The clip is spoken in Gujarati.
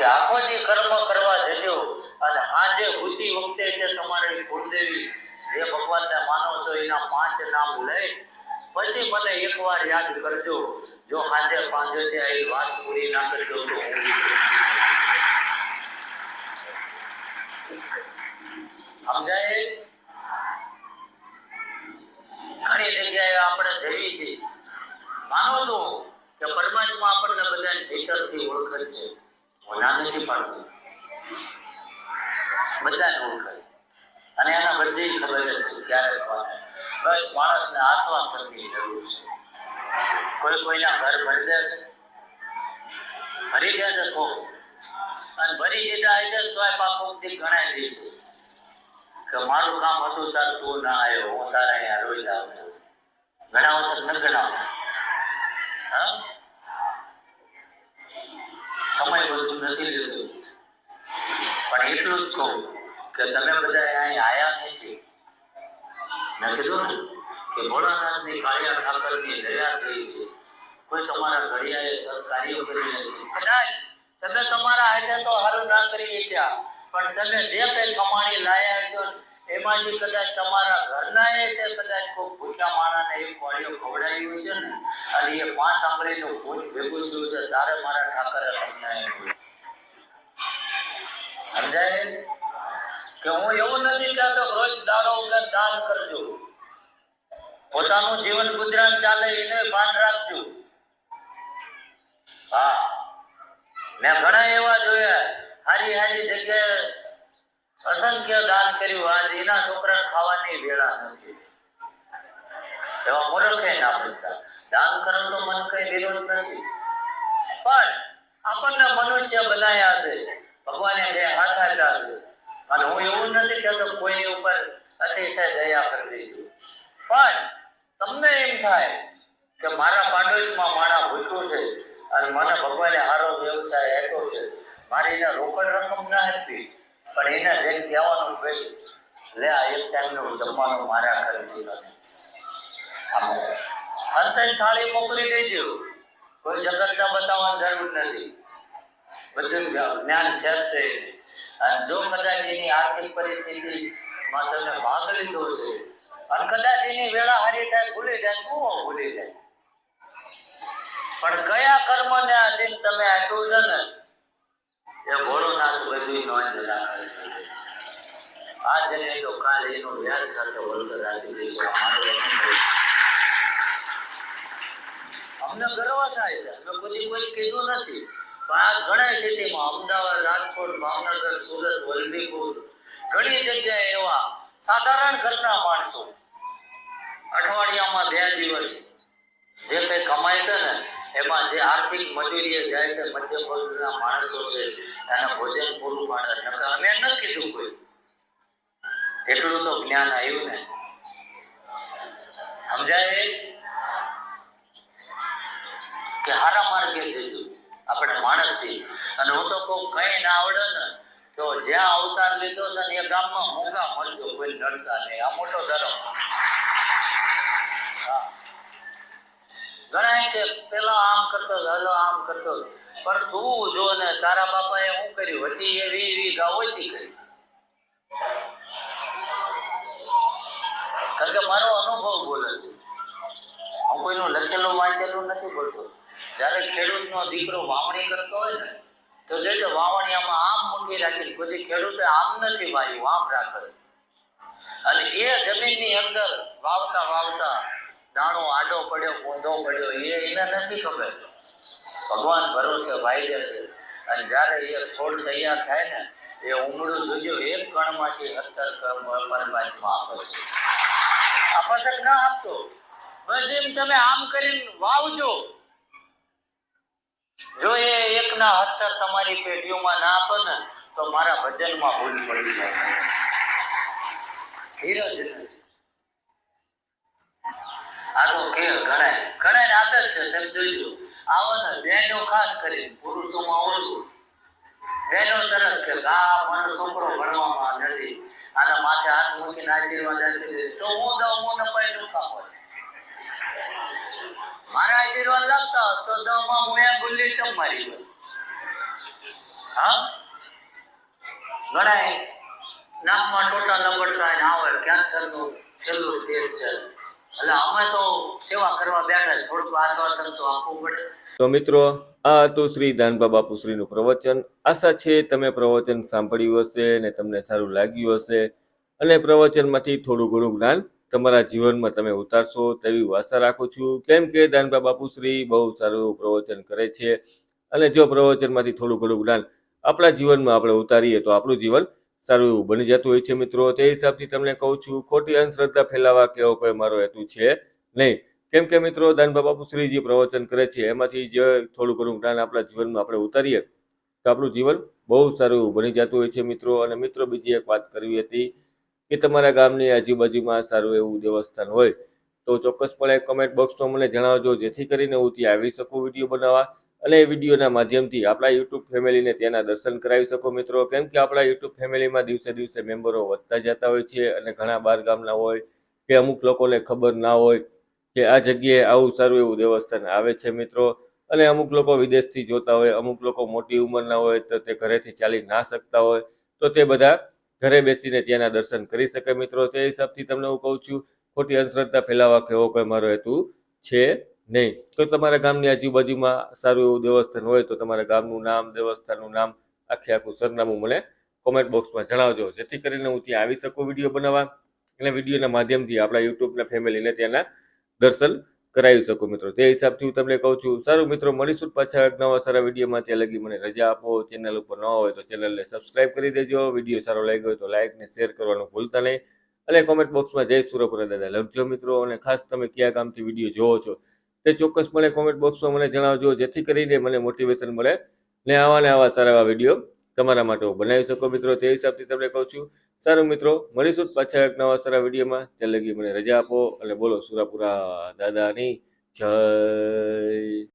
કે આખો જે કર્મ કરવા જજો અને આજે ઉતી વખતે કે તમારે કુળદેવી જે ભગવાનને માનો છો, એના પાંચ નામ લઈ પછી મને એકવાર યાદ કરજો. જો સાંજે પાંજે આવી વાત પૂરી ના કરજો તો સમજાય? ઘણી જગ્યાએ આપણે જઈએ છીએ માનો છું કે પરમાત્મા આપણને બધાને ભીતરથી ઓળખે છે. હું ના નથી પાડતો. બધાને ઓળખે અને એના બધી ખબર છે ક્યારે કોને. બસ માણસને આશ્વાસનની જરૂર છે. કોઈ કોઈના ઘર ભરી દે છે ભરી દે છે કો અને ભરી દીધા છે તોય પાપોથી ગણાય છે કે મારું કામ હતું તાર તું ના આવ્યો, હું તારા અહીંયા રોઈ આવતો ઘણા વર્ષ ન ગણાવતા. હા? સમય વધુ નથી લેતું પણ એટલું જ કહું કે તમે બધા અહીં આયા નથી મેં કીધું ને કે ભોળાનાથની કાળિયા ઠાકરની દયા થઈ છે. કોઈ તમારા ઘડિયાએ સત્કાર્યો કરી રહ્યા છે. તમે તમારા હાથે તો હારું ના કરી શક્યા, પણ તમે જે કઈ કમાણી લાયા છો, એમાંથી કદાચ તમારા ઘરના એ કદાચ કોઈ ભૂખ્યા માણાને એક વાળીઓ ખવડાવ્યું છે ને? અને એ પાંચ આંગળીનું ભૂત કે હું એવું નથી કહેતો રોજ દારો વગર દાન કરજો. પોતાનું જીવન ગુજરાન ચાલે એને ભાન રાખજો. હા. મેં ઘણા એવા જોયા. હારી હારી જગ્યાએ અસંખ્ય દાન કર્યું. આજ એના છોકરા ખાવાની વેળા નથી. એવા મૂર્ખે ના પડતા દાન કરવાનો મન કઈ વિરોધ નથી. પણ આપણને મનુષ્ય બનાયા છે. ભગવાને બે હાથ આપ્યા છે. અને હું એવું નથી કહેતો કોઈ ઉપર અતિશય દયા કરી છું પણ તમને એમ થાય કે મારા પાડોશમાં માણા ભૂતું છે અને મને ભગવાને સારો વ્યવસાય આપ્યો છે. મારી એને રોકડ રકમ ના હતી, પણ એને જેમ કહેવાનું કહી, લે, આ એક ટાઈમનું જમવાનું મારા ઘરેથી નથી. અંતે થાળી મોકલી દેજો. કોઈ જગતને બતાવવાની જરૂર નથી. બધું જ્ઞાન છે જો કદાચ એની આર્થિક પરિસ્થિતિમાં તમે ભાગ દો છે અને કદાચ એની વેળા હારી થાય ભૂલી જાય, તો ભૂલી જાય. પણ કયા કર્મ ને આધીન તમે આપ્યું છે ને, એ ભોળોનાથ બધી નોંધ રાખે છે. નહીં તો કાલ એનો વ્યાજ સાથે વળતર રાખી દઈશું અમારું અમને ગર્વ થાય છે. અમે કોઈ કોઈ કીધું નથી. આ ઘણા સિટીમાં અમદાવાદ, રાજકોટ, ભાવનગર, સુરત, વલભીપુર. ઘણી જગ્યાએ એવા સાધારણ ઘરના માણસો અઠવાડિયામાં બે દિવસ જે કંઈ કમાય છે ને, એમાં જે આર્થિક મજૂરીએ જાય છે, મધ્યમ વર્ગના માણસો છે, એને ભોજન પૂરું પાડે. અમે ન કીધું કોઈ. એટલું તો જ્ઞાન આવ્યું ને. સમજાય? કે હારા માર્ગે જજો? આપણે માણસ છીએ. અને હું તો કહું, કઈ ના આવડે ને તો જ્યાં અવતાર લીધો છે ને એ ગામમાં મોંઘા મળજો કોઈ નડતા નહીં. આ મોટો ધર્મ. ઘણા કે પેલા આમ કરતો હાલો આમ કરતો પણ તું જો ને તારા બાપાએ શું કર્યું? હતી એ વી વી ગા ઓછી કરી. કારણ કે મારો અનુભવ બોલે છે. હું કોઈનું લખેલું વાંચેલું નથી બોલતો. જ્યારે ખેડૂતનો દીકરો વાવણી કરતો હોય ને, તો જોજો વાવણીયામાં આમ મૂકી રાખી કોઈ ખેડૂતે આમ નથી વાયું આમ રાખે. અને એ જમીનની અંદર વાવતા વાવતા દાણો આડો પડ્યો ઊંધો પડ્યો, એ એને નથી ખબર. ભગવાન ભરોસે વાઈ દે છે. અને જ્યારે એ છોડ તૈયાર થાય ને, એ ઉમળું જોજો, એક કણમાંથી અત્તર કર્મ પરમાત્મા આપે છે. આ કે ના આપતો. બસ એમ તમે આમ કરીને વાવજો. જો એ એકના હત્તર તમારી પેઢીઓમાં ના આપે તો મારા ભજનમાં ભૂલ પડી જાય. ધીરજ આનો કે ઘણા ઘણા આદત છે, તમે જોઈજો આવો બેનો ખાસ કરી પુરુષોમાં ઓછું. બેનો તરફ કે આ મારો છોકરો ભણવામાં નથી. આના માથે હાથ મૂકીને આશીર્વાદ આપી તો હું દઉં, હું ન પાડી શું કામ હોય. મારા આશીર્વાદ તો હું એ ગુલ્લી મારી ગયો હા? ઘણાય નાકમાં ટોટા લપડતા ને આવે કેન્સરનું છેલ્લું? સ્ટેજ છે. એટલે અમે તો સેવા કરવા બેઠા થોડુંક આશ્વાસન તો આપવું પડે. તો મિત્રો, આ હતું શ્રી દાનબા બાપુશ્રીનું પ્રવચન. આશા છે તમે પ્રવચન સાંભળ્યું હશે અને તમને સારું લાગ્યું હશે. અને પ્રવચનમાંથી થોડું ઘણું જ્ઞાન તમારા જીવનમાં તમે ઉતારશો તેવી હું આશા રાખું છું. કેમ કે દાનબા બાપુશ્રી બહુ સારું પ્રવચન કરે છે અને જો પ્રવચનમાંથી થોડું ઘણું જ્ઞાન આપણા જીવનમાં આપણે ઉતારીએ તો આપણું જીવન સારું એવું બની જતું હોય છે મિત્રો. તે હિસાબથી તમને કહું છું, ખોટી અંધશ્રદ્ધા ફેલાવા કેવો કોઈ મારો હેતુ છે નહીં. કેમ કે મિત્રો, દાનબા બાપુશ્રી જે પ્રવચન કરે છે, એમાંથી જે થોડું ઘણું જ્ઞાન આપણા જીવનમાં આપણે ઉતારીએ તો આપણું જીવન બહુ સારું બની જતું હોય છે મિત્રો. અને મિત્રો, બીજી એક વાત કરવી હતી કે તમારા ગામની આજુબાજુમાં સારું એવું દેવસ્થાન હોય, તો ચોક્કસપણે કમેન્ટ બોક્સમાં મને જણાવજો, જેથી કરીને હું ત્યાં આવી શકું વીડિયો બનાવવા. અને એ વિડીયોના માધ્યમથી આપણા યુટ્યુબ ફેમિલીને ત્યાંના દર્શન કરાવી શકો મિત્રો. કેમ કે આપણા યુટ્યુબ ફેમિલીમાં દિવસે દિવસે મેમ્બરો વધતા જતા હોય છે અને ઘણા બાર ગામના હોય કે અમુક લોકોને ખબર ના હોય કે આ જગ્યાએ આવું સારું એવું દેવસ્થાન આવે છે મિત્રો. અને અમુક લોકો વિદેશથી જોતા હોય, અમુક લોકો મોટી ઉંમરના હોય તો તે ઘરેથી ચાલી ના શકતા હોય. તો તે બધા ઘરે બેસીને ત્યાંના દર્શન કરી શકે મિત્રો. તે હિસાબથી તમને હું કહું છું, ખોટી અંધશ્રદ્ધા ફેલાવા કે એવો કોઈ મારો હેતુ છે નહીં. તો તમારા ગામની આજુબાજુમાં સારું એવું દેવસ્થાન હોય તો તમારા ગામનું નામ, દેવસ્થાનનું નામ, આખે આખું સરનામું મને કોમેન્ટ બોક્સમાં જણાવજો. જેથી કરીને હું ત્યાં આવી શકું વીડિયો બનાવવા અને વિડીયોના માધ્યમથી આપણા યુટ્યુબના ફેમિલીને ત્યાંના દર્શન કરાવી શકો મિત્રો. તે હિસાબથી હું તમને કહું છું, સારું મિત્રો, મળીશું પાછા એક નવા સારા વિડીયોમાં. ત્યાં લગી મને રજા આપો. ચેનલ ઉપર ન હોય તો ચેનલને સબસ્ક્રાઇબ કરી દેજો. વીડિયો સારો લાગ્યો હોય તો લાઇક ને શેર કરવાનું ભૂલતા નહીં. અને કોમેન્ટ બોક્સમાં જય સુરપુરા દાદા લખજો મિત્રો. અને ખાસ તમે કયા કામથી વીડિયો જોવો છો તે ચોક્કસપણે કોમેન્ટ બોક્સમાં મને જણાવજો. જેથી કરીને મને મોટિવેશન મળે ને આવા ને આવા સારા એવા વીડિયો તમારા માટે હું બનાવી શકો? મિત્રો, તે હિસાબથી તમને કહું છું. સારું મિત્રો, મળીશું પાછા એક નવા સારા વિડીયોમાં. ત્યાં લગી મને રજા આપો અને બોલો સુરાપુરા દાદાની જય.